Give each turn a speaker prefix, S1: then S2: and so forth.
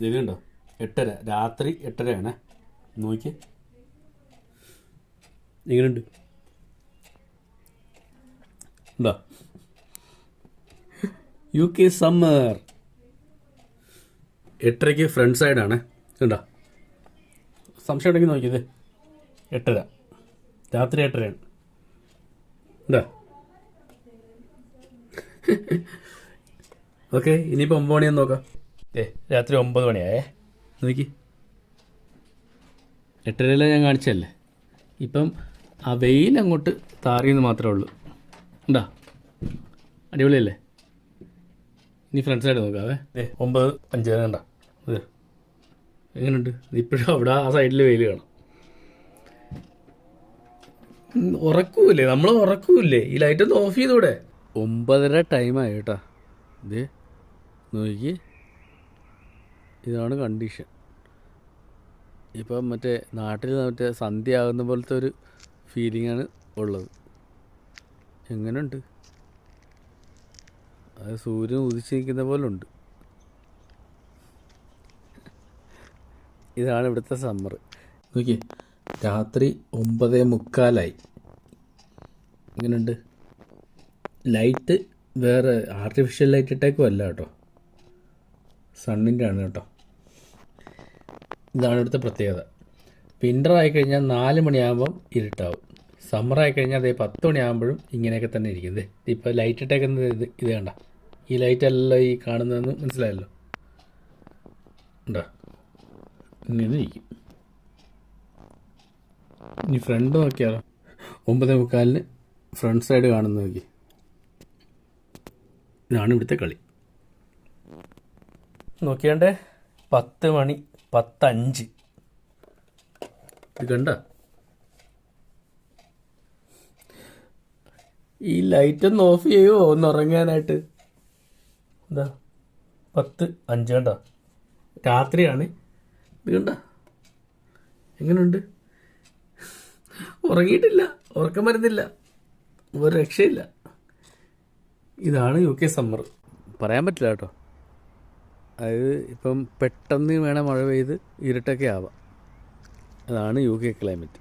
S1: ഇതുണ്ടോ? എട്ടര. രാത്രി എട്ടരയാണ്. നോക്കി എങ്ങനെയുണ്ട് ഉണ്ടോ യു കെ സമ്മർ എട്ടരയ്ക്ക് ഫ്രണ്ട് സൈഡാണ് കണ്ടോ? സംശയം ഉണ്ടെങ്കിൽ നോക്കിയത് എട്ടര. രാത്രി എട്ടരയാണ്. കണ്ടോ ഓക്കെ ഇനിയിപ്പോൾ ഒമ്പത് മണിയാന്ന് നോക്കാം. രാത്രി ഒമ്പത് മണിയായേ. നോക്കി. എട്ടരയിലെ ഞാൻ കാണിച്ചല്ലേ ഇപ്പം ആ വെയിൽ അങ്ങോട്ട് താറിയെന്ന് മാത്രമേ ഉള്ളൂ. ഉണ്ടാ? അടിപൊളിയല്ലേ? ഇനി ഫ്രണ്ട്സായിട്ട് സൈഡ് നോക്കാവേ. ഏ ഒമ്പത് അഞ്ച് കണ്ട? ഇത് എങ്ങനെയുണ്ട് ഇപ്പോഴും അവിടെ ആ സൈഡിൽ വെയിൽ കാണാം. ഉറക്കൂല്ലേ? ഉറക്കൂലേ നമ്മൾ ഉറക്കൂല്ലേ? ഈ ലൈറ്റ് ഒന്ന് ഓഫ് ചെയ്തൂടെ? ഒമ്പതര ടൈമായി കേട്ടാ. ഇത് നോക്കി. ഇതാണ് കണ്ടീഷൻ ഇപ്പം മറ്റേ നാട്ടിൽ മറ്റേ സന്ധ്യ ആകുന്ന പോലത്തെ ഒരു ആണ് ഉള്ളത്. എങ്ങനെയുണ്ട് അത് സൂര്യൻ ഉദിച്ച് നിൽക്കുന്ന പോലെ ഉണ്ട് ഇതാണ് ഇവിടുത്തെ സമ്മർ നോക്കി രാത്രി ഒമ്പതേ മുക്കാലായി. എങ്ങനെയുണ്ട് ലൈറ്റ് വേറെ ആർട്ടിഫിഷ്യൽ ലൈറ്റ് ഇട്ടേക്കും അല്ല കേട്ടോ. സണ്ണിന്റെ ആണ് കേട്ടോ. ഇതാണ് ഇവിടുത്തെ പ്രത്യേകത. വിന്റർ ആയിക്കഴിഞ്ഞാൽ നാല് മണിയാകുമ്പം ഇരുട്ടാവും. സമ്മർ ആയിക്കഴിഞ്ഞാൽ അതേ പത്ത് മണിയാകുമ്പോഴും ഇങ്ങനെയൊക്കെ തന്നെ ഇരിക്കും. ദേ ഇപ്പോൾ ലൈറ്റ് ഇട്ടേക്കുന്നത് ഇത് ഇത് കണ്ട. ഈ ലൈറ്റ് അല്ലല്ലോ ഈ കാണുന്നതെന്ന് മനസ്സിലായല്ലോ? ഉണ്ടോ? ഇങ്ങനെ ഇരിക്കും. ഇനി ഫ്രണ്ട് നോക്കിയാലോ? ഒമ്പതേ മുക്കാലിന് ഫ്രണ്ട് സൈഡ് കാണുന്ന നോക്കി. ഇതാണ് ഇവിടുത്തെ കളി. നോക്കിയാണ്ടേ പത്ത് മണി പത്തഞ്ച്. ഇത് കണ്ട? ഈ ലൈറ്റ് ഒന്ന് ഓഫ് ചെയ്യുമോ ഒന്ന് ഉറങ്ങാനായിട്ട്. എന്താ? പത്ത് അഞ്ച് കണ്ട? രാത്രിയാണ്. ഇത് കണ്ട? എങ്ങനെയുണ്ട് ഉറങ്ങിയിട്ടില്ല. ഉറക്കം വരുന്നില്ല. ഒരു രക്ഷയില്ല. ഇതാണ് യു കെ സമ്മർ. പറയാൻ പറ്റില്ല കേട്ടോ. അതായത് ഇപ്പം പെട്ടെന്ന് വേണേൽ മഴ പെയ്ത് ഇരുട്ടൊക്കെ ആവാം. അതാണ് യു കെ ക്ലൈമറ്റ്.